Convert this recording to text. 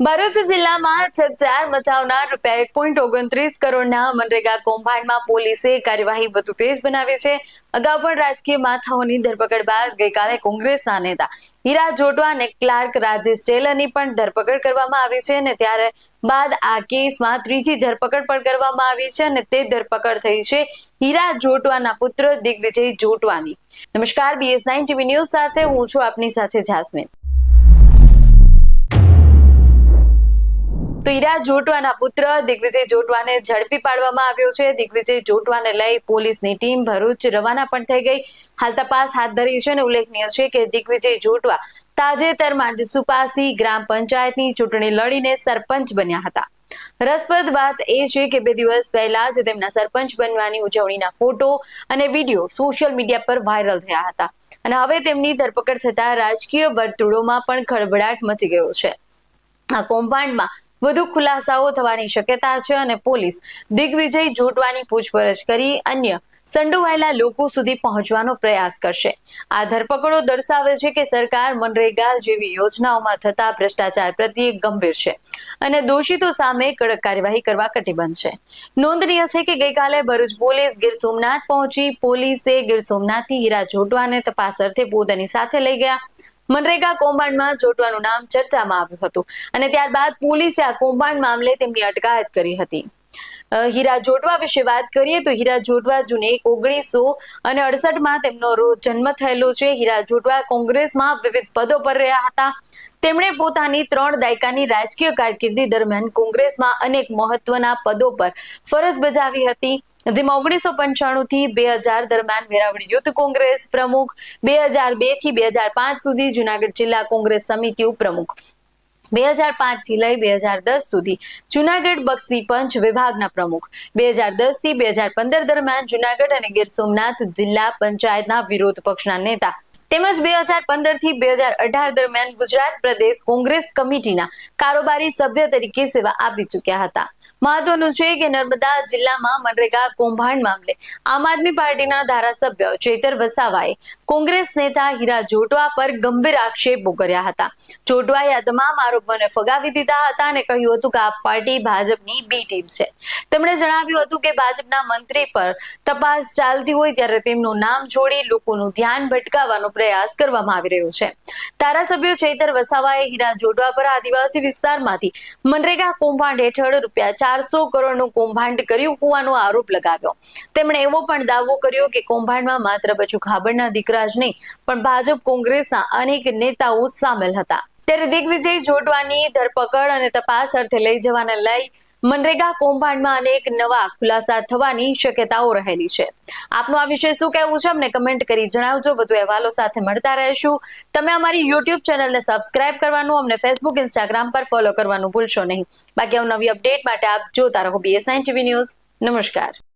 ભરૂચ જિલ્લામાં ચકચાર મચાવનાર રૂપિયા એક પોઈન્ટ ઓગણત્રીસ કરોડના મનરેગા કૌભાંડમાં પોલીસે કાર્યવાહી વધુ તેજ બનાવી છે. અગાઉ પણ રાજકીય માથાઓની ધરપકડ બાદ ગઈકાલે કોંગ્રેસના નેતા હીરા જોટવા અને ક્લાર્ક રાજેશ ટેલરની પણ ધરપકડ કરવામાં આવી છે અને ત્યારે બાદ આ કેસમાં ત્રીજી ધરપકડ પણ કરવામાં આવી છે અને તે ધરપકડ થઈ છે હીરા જોટવાના પુત્ર દિગ્વિજય જોટવાની. નમસ્કાર બીએસ નાઇન ટીવી ન્યૂઝ સાથે હું છું આપની સાથે જાસ્મીન. તો ઈરા જોટવાના પુત્ર દિગ્વિજય જોટવાને ઝડપી પાડવામાં આવ્યો છે. દિગ્વિજય જોટવાને લઈ પોલીસની ટીમ ભરૂચ રવાના પણ થઈ ગઈ. હાલ તપાસ હાથ ધરી છે અને ઉલ્લેખનીય છે કે દિગ્વિજય જોટવા તાજેતરમાં જ સુપાસી ગ્રામ પંચાયતની ચૂંટણી લડીને સરપંચ બન્યા હતા. રસપ્રદ વાત એ છે કે બે દિવસ પહેલા જ તેમના સરપંચ બનવાની ઉજવણીના ફોટો અને વીડિયો સોશિયલ મીડિયા પર વાયરલ થયા હતા. અને હવે તેમની ધરપકડ થતા રાજકીય વર્તુળોમાં પણ ખળભળાટ મચી ગયો છે. આ કૌભાંડમાં વધુ ખુલાસાઓ થવાની શક્યતા છે અને પોલીસ દિગ્વિજય જોટવાની પૂછપરછ કરી અન્ય સંડોવાયેલા લોકો સુધી પહોંચવાનો પ્રયાસ કરશે. આ ધરપકડો દર્શાવે છે કે સરકાર મનરેગા જેવી યોજનાઓમાં થતા ભ્રષ્ટાચાર પ્રત્યે ગંભીર છે અને દોષિતો સામે કડક કાર્યવાહી કરવા કટિબદ્ધ છે. નોંધનીય છે કે ગઈકાલે ભરૂચ પોલીસ ગીર સોમનાથ પહોંચી પોલીસે ગીર સોમનાથથી હીરા જોટવાને તપાસ અર્થે પોતાની સાથે લઈ ગયા. મનરેગા કૌભાંડમાં જોટવાનું નામ ચર્ચામાં આવ્યું હતું અને ત્યારબાદ પોલીસે આ કૌભાંડ મામલે તેમની અટકાયત કરી હતી. હીરા જોટવા વિશે વાત કરીએ તો હીરા જોટવા જૂને ઓગણીસો અને અડસઠમાં તેમનો જન્મ થયેલો છે. હીરા જોટવા કોંગ્રેસમાં વિવિધ પદો પર રહ્યા હતા. તેમણે પોતાની ત્રણ દાયકાની રાજકીય કારકિર્દી દરમિયાન કોંગ્રેસમાં અનેક મહત્વના પદો પર ફરજ બજાવી હતી, જેમાં ઓગણીસો પંચાણું થી બે હજાર દરમિયાન વેરાવળ યુથ કોંગ્રેસ પ્રમુખ, બે હજાર બેથી બે હજાર પાંચ સુધી જુનાગઢ જિલ્લા કોંગ્રેસ સમિતિ ઉપપ્રમુખ, બે હજાર પાંચથી લઈ બે હજાર દસ સુધી જુનાગઢ બક્ષી પંચ વિભાગના પ્રમુખ, બે હજાર દસથી બે હજાર પંદર દરમિયાન જુનાગઢ અને ગીર સોમનાથ જિલ્લા પંચાયતના વિરોધ પક્ષના નેતા તેમજ બે હજાર પંદરથી બે હજાર અઢાર દરમિયાન ગુજરાત પ્રદેશ કોંગ્રેસ કમિટીના કારોબારી સભ્ય તરીકે સેવા આપી ચૂક્યા હતા. મહત્વનું છે કે નર્મદા જિલ્લામાં મનરેગા કૌભાંડ મામલે આમ આદમી પાર્ટીના ધારાસભ્ય ચેતર વસાવાએ કોંગ્રેસ નેતા હીરા જોટવા પર ગંભીર આક્ષેપો કર્યા હતા. જોટવાએ આ તમામ આરોપોને ફગાવી દીધા હતા અને કહ્યું હતું કે આ પાર્ટી ભાજપની બી ટીમ છે. તેમણે જણાવ્યું હતું કે ભાજપના મંત્રી પર તપાસ ચાલતી હોય ત્યારે તેમનું નામ જોડી લોકોનું ધ્યાન ભટકાવવાનો પ્રયાસ કરવામાં આવી રહ્યો છે. ધારાસભ્ય ચૈતર વસાવાએ હીરા જોડવા પર આદિવાસી વિસ્તારમાંથી મનરેગા કૌભાંડ હેઠળ રૂપિયા ચારસો કરોડનું કૌભાંડ કર્યું હોવાનો આરોપ લગાવ્યો. તેમણે એવો પણ દાવો કર્યો કે કૌભાંડમાં માત્ર બચુ ખાબડના દીકરા જ નહીં, પણ ભાજપ કોંગ્રેસના અનેક નેતાઓ સામેલ હતા. ત્યારે દિગ્વિજય જોટવાની ધરપકડ અને તપાસ અર્થે લઈ જવાને લઈ મનરેગા કૌભાંડમાં અનેક નવા ખુલાસા થવાની શક્યતાઓ રહેલી છે. આપનું આ વિષય શું કહેવું છે? અમને કમેન્ટ કરી જણાવજો. વધુ અહેવાલો સાથે મળતા રહેશું. તમે અમારી યુટ્યુબ ચેનલને સબસ્ક્રાઇબ કરવાનું, અમને ફેસબુક ઇન્સ્ટાગ્રામ પર ફોલો કરવાનું ભૂલશો નહીં. બાકી નવી અપડેટ માટે આપ જોતા રહો બીએસઆઈ ટીવી ન્યૂઝ નમસ્કાર.